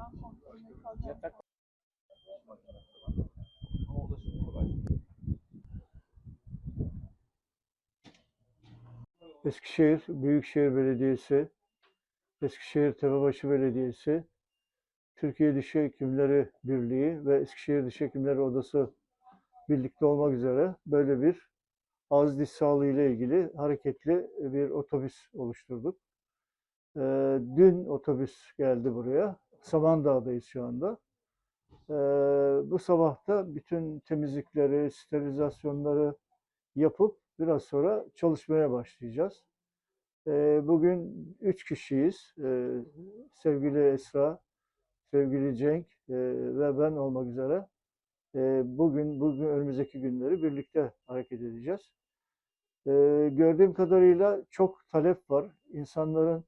ben. Eskişehir Büyükşehir Belediyesi, Eskişehir Tepebaşı Belediyesi, Türkiye Diş Hekimleri Birliği ve Eskişehir Diş Hekimleri Odası birlikte olmak üzere böyle bir ağız diş sağlığı ile ilgili hareketli bir otobüs oluşturduk. Ee, dün otobüs geldi buraya. Samandağ'dayız şu anda. Ee, bu sabah da bütün temizlikleri, sterilizasyonları yapıp biraz sonra çalışmaya başlayacağız. Ee, bugün üç kişiyiz. Ee, sevgili Esra, sevgili Cenk e, ve ben olmak üzere. Ee, bugün, bugün önümüzdeki günleri birlikte hareket edeceğiz. Ee, gördüğüm kadarıyla çok talep var. İnsanların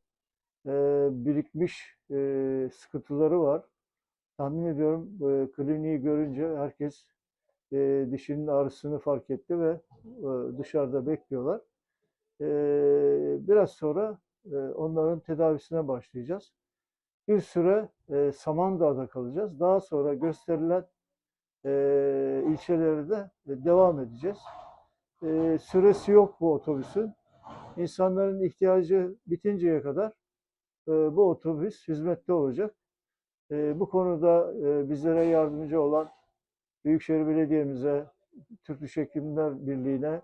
e, birikmiş e, sıkıntıları var. Tahmin ediyorum e, kliniği görünce herkes e, dişinin ağrısını fark etti ve e, dışarıda bekliyorlar. E, biraz sonra e, onların tedavisine başlayacağız. Bir süre e, Samandağ'da kalacağız. Daha sonra gösterilen e, ilçelere de devam edeceğiz. E, süresi yok bu otobüsün. İnsanların ihtiyacı bitinceye kadar bu otobüs hizmette olacak. E, bu konuda e, bizlere yardımcı olan Büyükşehir Belediye'mize, Türk Diş Hekimler Birliği'ne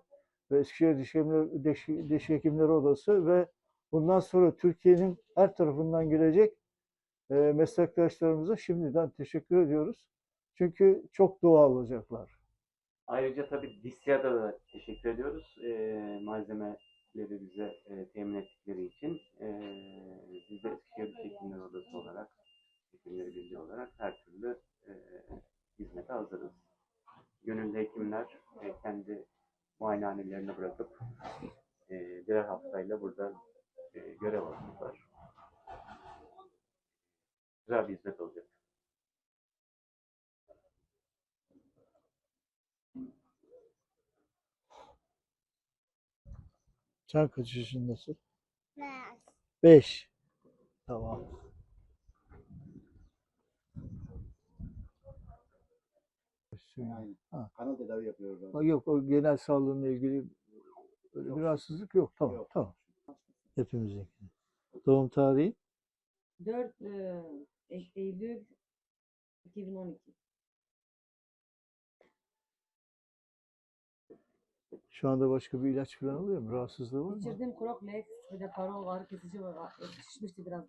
ve Eskişehir Diş Hekimleri, Diş, Diş Hekimleri Odası ve bundan sonra Türkiye'nin her tarafından gelecek e, meslektaşlarımıza şimdiden teşekkür ediyoruz. Çünkü çok dua alacaklar. Ayrıca tabii DİSYA'da da teşekkür ediyoruz. Eee malzemeleri bize e, temin ettikleri için. Eee biz de Eskişehir Diş Hekimleri Odası olarak, Hekimleri Birliği olarak her türlü eee hizmete hazırız. Gönüllü hekimler e, kendi muayenehanelerini bırakıp e, birer haftayla burada e, görev alacaklar. Güzel bir hizmet olacak. Sen kaç yaşındasın? Ben Beş. Tamam. Aynen. Ha. Kanal tedavi yapıyoruz. Ha. Yok o genel sağlığınla ilgili öyle bir Yok. rahatsızlık yok. Tamam Yok. tamam. Hepimizin. Doğum tarihi 4 e, Eylül 2012. şu anda başka bir ilaç falan alıyor mu? Rahatsızlığı var mı? İçirdim Crocklex ve de Paro ağrı kesici var. Şişmişti biraz.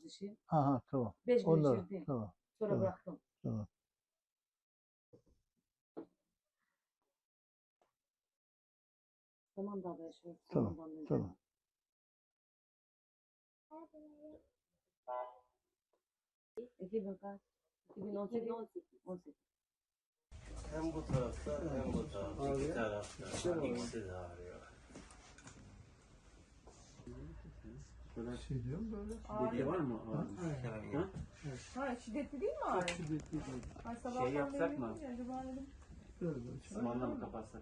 Ha ha tamam. 5 gün Onlar. içirdim. Tamam. Sonra tamam. bıraktım. Tamam. Tamam da yaşıyorum. Tamam, Samandağ'da Tamam. yaşıyorum. 2000 kaç? 2018. 18. Hem bu tarafta hem bu tarafta. İki tarafta. İkisi de ağrıyor. Şey diyorum böyle. Dediği var mı? Yani Ha şiddetli değil mi ağrı? Ay sabahtan Şey yapsak mı? acaba dedim. Böyle böyle. Osman'la mı kapatsak?